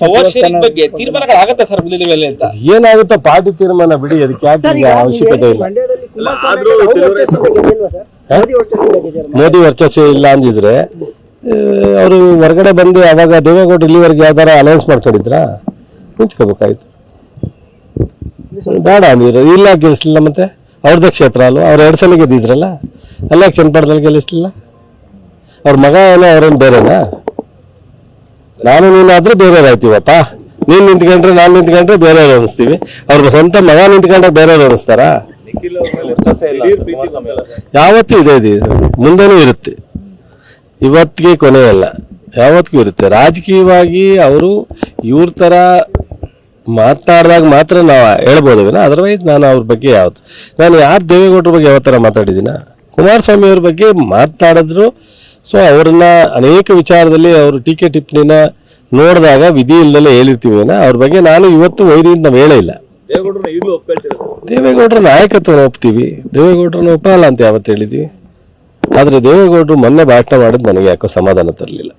Power sharing ಬಗ್ಗೆ ತೀರ್ಮಾನಗಳಾಗತ್ತೆ sir ಮುಂದಿನ ವೇಳೆ ಅಂತ? ಏನಾಗುತ್ತೋ ಪಾರ್ಟಿ ತೀರ್ಮಾನ ಬಿಡಿ ಅದಕ್ಕೆ ಯಾಕೆ ಅವಶ್ಯಕತೆ ಇಲ್ಲ? ಮೋದಿ ವರ್ಚಸ್ಸು ಇಲ್ಲ ಅಂದಿದ್ರೆ ಅವರು ಹೊರಗಡೆ ಬಂದು ಅವಾಗ ದೇವೇಗೌಡ ಇಲ್ಲಿವರೆಗೆ ಯಾವ್ದಾರ ಅನೌನ್ಸ್ ಮಾಡ್ಕೊಂಡಿದ್ರ? ನಿಂತ್ಕೋಬೇಕಾಯ್ತು. ಬೇಡ ಅಂದಿದ್ರು. ಇಲ್ಲ ಗೆಲ್ಲಿಸ್ಲಿಲ್ಲ ಮತ್ತೆ? ಅವ್ರದ್ದೇ ಕ್ಷೇತ್ರ ಅಲ್ವಾ? ಅವ್ರು ಎರಡು ಸಲ ಗೆದ್ದಿದ್ರಲ್ಲ? ಅಲ್ಲ ಚನ್ನಪಟ್ಟಣದಲ್ಲಿ ಗೆಲ್ಲಿಸ್ಲಿಲ್ಲ? ಅವ್ರ ಮಗ ಏನೋ ಅವ್ರೇನು ಬೇರೆನಾ? ನಾನು ನೀನಾದ್ರೂ ಬೇರೆಯವ್ರಾಯ್ತೀವಪ್ಪ. ನೀನ್ ನಿಂತ್ಕೊಂಡ್ರೆ ನಾನು ನಿಂತ್ಕೊಂಡ್ರೆ ಬೇರೆಯವ್ರು ಅನಿಸ್ತೀವಿ ಅವ್ರ ಸ್ವಂತ ಮಗ ನಿಂತ್ಕೊಂಡ್ರೆ ಬೇರೆಯವ್ರು ಅನಿಸ್ತಾರ ಯಾವತ್ತೂ ಇದೆ ಇದೆ. ಮುಂದೆನೂ ಇರುತ್ತೆ. ಇವತ್ತಿಗೆ ಕೊನೆ ಅಲ್ಲ ಯಾವತ್ತಿಗೂ ಇರುತ್ತೆ. ರಾಜಕೀಯವಾಗಿ ಅವರು ಇವ್ರ ಥರ ಮಾತನಾಡಿದಾಗ ಮಾತ್ರ ನಾವು ಹೇಳ್ಬೋದು ಅದರ್ವೈಸ್ ನಾನು ಅವ್ರ ಬಗ್ಗೆ ಯಾವತ್ತು. ನಾನು ಯಾರು ದೇವೇಗೌಡರ ಬಗ್ಗೆ ಯಾವ ಥರ ಮಾತಾಡಿದ್ದೀನ? ಕುಮಾರಸ್ವಾಮಿ ಅವ್ರ ಬಗ್ಗೆ ಮಾತನಾಡಿದ್ರು ಸೊ ಅವ್ರನ್ನ ಅನೇಕ ವಿಚಾರದಲ್ಲಿ ಅವರು ಟೀಕೆ ಟಿಪ್ಪಣಿನ ನೋಡಿದಾಗ ವಿಧಿ ಇಲ್ಲದಲ್ಲೇ ಹೇಳಿರ್ತೀವಿ ಅವ್ರ ಬಗ್ಗೆ ನಾನು ಇವತ್ತು ವೈರಿಯಿಂದ ನಾವು ಹೇಳೇ ಇಲ್ಲ ದೇವೇಗೌಡರ ನಾಯಕತ್ವನ ಒಪ್ತೀವಿ. ದೇವೇಗೌಡರನ್ನ ಒಪ್ಪಲ್ಲ ಅಂತ ಯಾವತ್ತು ಹೇಳಿದ್ವಿ. ಆದರೆ ದೇವೇಗೌಡರು ಮೊನ್ನೆ ಭಾಷಣ ಮಾಡಿದ್ ನನಗೆ ಯಾಕೋ ಸಮಾಧಾನ ತರಲಿಲ್ಲ.